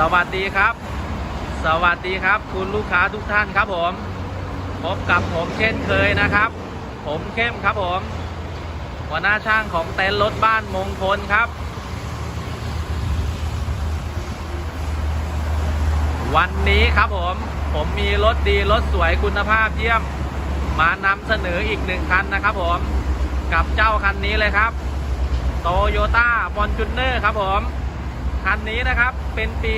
สวัสดีครับ สวัสดีครับคุณลูกค้าทุกท่านครับผม พบกับผมเช่นเคยนะครับ ผมเข้มครับผมหัวหน้าช่างของเต็นท์รถบ้านมงคลครับ วันนี้ครับผมผมมีรถดีรถสวยคุณภาพเยี่ยม มานำเสนออีกหนึ่งคันนะครับผม กับเจ้าคันนี้เลยครับโตโยต้าฟอนจูเนอร์ครับผม คันนี้นะครับเป็นปี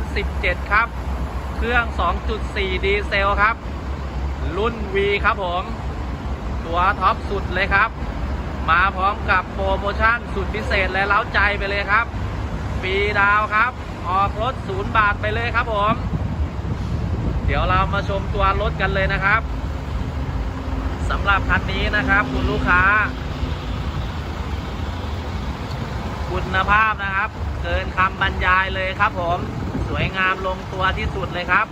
2017 ครับ เครื่อง 2.4 ดีเซลครับ รุ่น V ครับผม ตัวท็อปสุดเลยครับ มาพร้อมกับโปรโมชั่นสุดพิเศษและเล้าใจไปเลยครับ ปีดาวครับ ออกรถศูนย์บาทไปเลยครับผม เดี๋ยวเรามาชมตัวรถกันเลยนะครับสำหรับคันนี้นะครับคุณลูกค้า คุณภาพนะครับ เกินคำบรรยายเลยครับผม สวยงามลงตัวที่สุดเลยครับ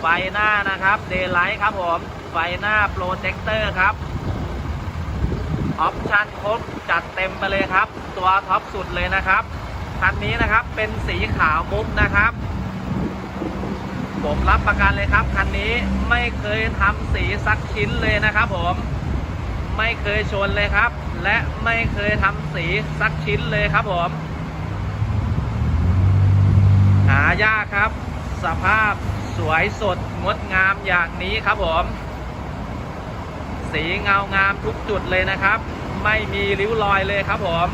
ไฟหน้านะครับเดย์ไลท์ครับผม ไฟหน้าโปรเจคเตอร์ครับออปชั่นครบจัดเต็มไปเลยครับ ตัวท็อปสุดเลยนะครับคันนี้นะครับเป็นสีขาวมุกนะครับ ผมรับประกันเลยครับคันนี้ไม่เคยทำสีสักชิ้นเลยนะครับผม ไม่เคยชนเลยครับ และไม่เคยทำสีสักชิ้นเลยครับผม หายากครับ สภาพสวยสดงดงามอย่างนี้ครับผม สีเงางามทุกจุดเลยนะครับ ไม่มีริ้วรอยเลยครับผม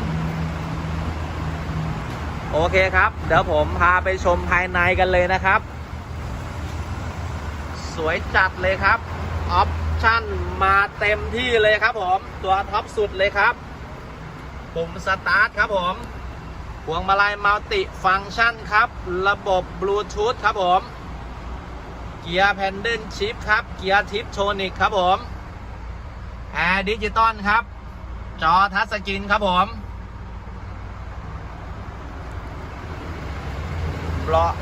โอเคครับ เดี๋ยวผมพาไปชมภายในกันเลยนะครับ สวยจัดเลยครับออป ชั่นมาเต็มที่เลยครับผม ตัวท็อปสุดเลยครับ ปุ่มสตาร์ทครับผมพวงมาลัยมัลติฟังก์ชันครับ ระบบบลูทูธครับผม เกียร์แพนเดิลชิปครับ เกียร์ทิปโทนิกครับผมแอร์ดิจิตอลครับ จอทัชสกรีนครับผมเบาะ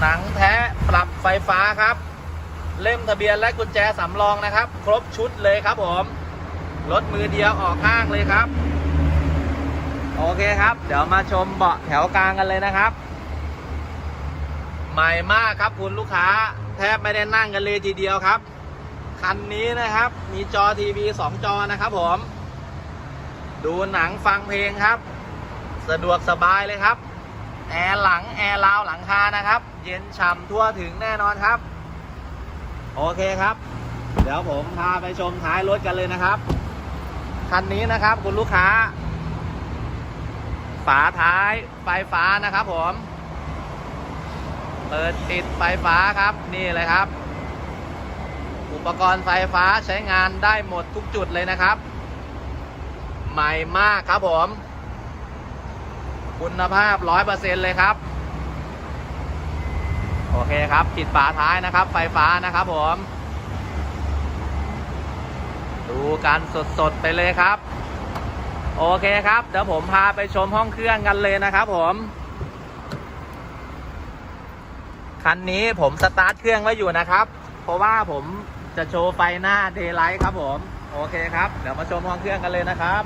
หนังแท้ปรับไฟฟ้าครับ เล่มทะเบียนและกุญแจสำรองนะครับ ครบชุดเลยครับผมรถมือเดียวออกข้างเลยครับ โอเคครับ เดี๋ยวมาชมเบาะแถวกลางกันเลยนะครับ ใหม่มากครับคุณลูกค้า แทบไม่ได้นั่งกันเลยทีเดียวครับ คันนี้นะครับ มีจอทีวี2จอนะครับผม ดูหนังฟังเพลงครับ สะดวกสบายเลยครับ แอร์หลังแอร์ราวหลังคานะครับ เย็นฉ่ำทั่วถึงแน่นอนครับ โอเคครับ เดี๋ยวผมพาไปชมท้ายรถกันเลยนะครับ คันนี้นะครับคุณลูกค้า ฝาท้ายไฟฟ้านะครับผม เปิดปิดไฟฟ้าครับนี่เลยครับ อุปกรณ์ไฟฟ้าใช้งานได้หมดทุกจุดเลยนะครับ ใหม่มากครับผม คุณภาพร้อยเปอร์เซ็นเลยครับ โอเคครับปิดฝาท้ายนะครับ ไฟฟ้านะครับผม ดูกันสดๆไปเลยครับ โอเคครับ เดี๋ยวผมพาไปชมห้องเครื่องกันเลยนะครับผมคันนี้ผมสตาร์ทเครื่องไว้อยู่นะครับ เพราะว่าผมจะโชว์ไฟหน้าเดย์ไลท์ครับผม โอเคครับ เดี๋ยวมาชมห้องเครื่องกันเลยนะครับ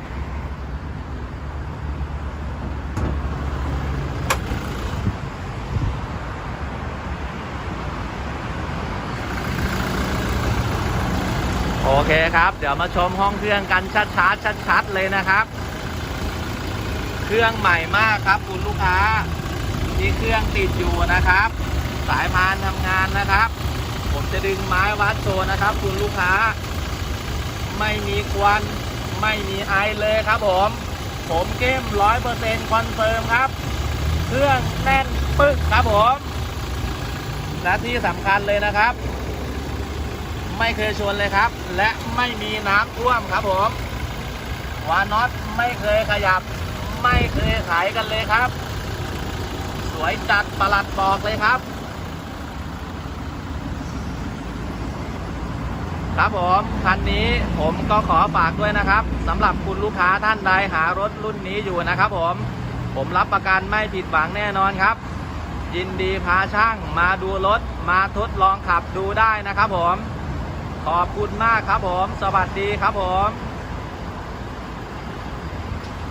โอเคครับ เดี๋ยวมาชมห้องเครื่องกันชัดๆชัดๆเลยนะครับ เครื่องใหม่มากครับคุณลูกค้า ที่เครื่องติดอยู่นะครับ สายพานทำงานนะครับ ผมจะดึงไม้วัดโชว์นะครับ คุณลูกค้า ไม่มีควันไม่มีไอเลยครับผม ผมเก้มร้อยเปอร์เซ็นต์คอนเฟิร์มครับ เครื่องแน่นปึ๊กครับผม และที่สำคัญเลยนะครับ ไม่เคยชนเลยครับ และไม่มีน้ำท่วมครับผมวาน็อตไม่เคยขยับ ไม่เคยขายกันเลยครับ สวยจัดประหลัดบอกเลยครับ ครับผมคันนี้ผมก็ขอฝากด้วยนะครับสำหรับคุณลูกค้าท่านใดหารถรุ่นนี้อยู่นะครับผมผมรับประกันไม่ผิดหวังแน่นอนครับ ยินดีพาช่างมาดูรถมาทดลองขับดูได้นะครับผม ขอบคุณมากครับผม สวัสดีครับผม